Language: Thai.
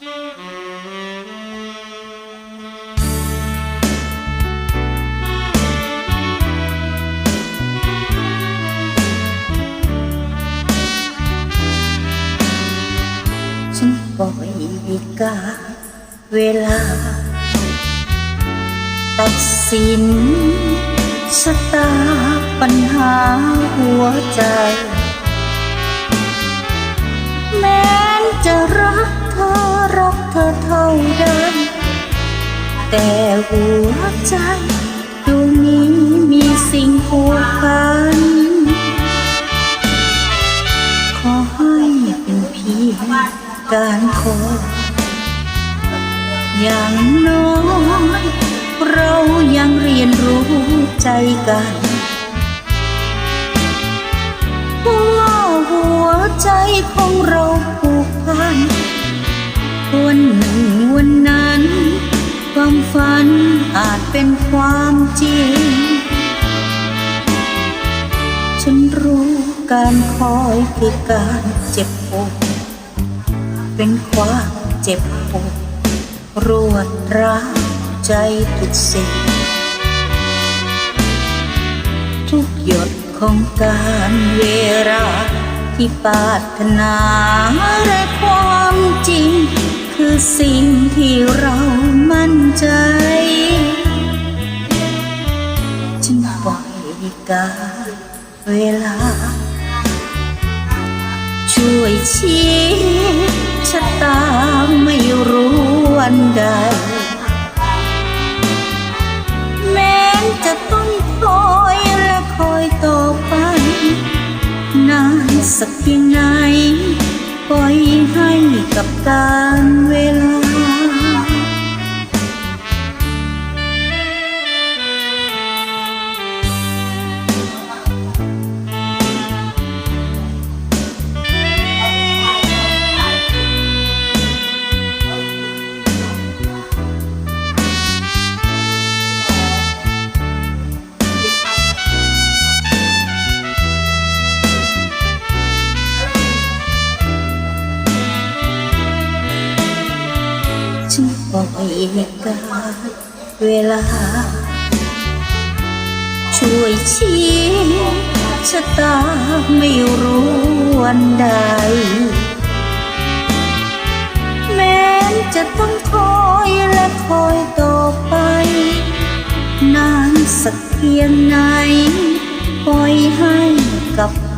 ฉันปล่อยกาเวลา ตัดสินชะตาปัญหาหัวใจ เธอเท่าเดิมแต่หัวใจดวงนี้มีสิ่งผูกพัน ขอให้เป็นเพียงการขอ อย่างน้อยเรายังเรียนรู้ใจกันว่าหัวใจของเราผูกพัน เป็นความจริง ฉันรู้การคอยคือการเจ็บปวดเป็นความเจ็บปวดรวดร้าวใจทุกสิ่ง ทุกหยดของการเวลาที่ปรารถนาและความจริง คือสิ่งที่เรามั่นใจ กาเวลา ช่วยชี้ชะตาไม่รู้วันใด แม้จะต้องคอยและคอยต่อไป นานสักเพียงไหนปล่อยให้กับการเวลา ฉันปล่อยกาลเวลา ช่วยชี้ชะตาไม่รู้วันใด แม้จะต้องคอยและคอยต่อไป นานสักเพียงไหนปล่อยให้กับ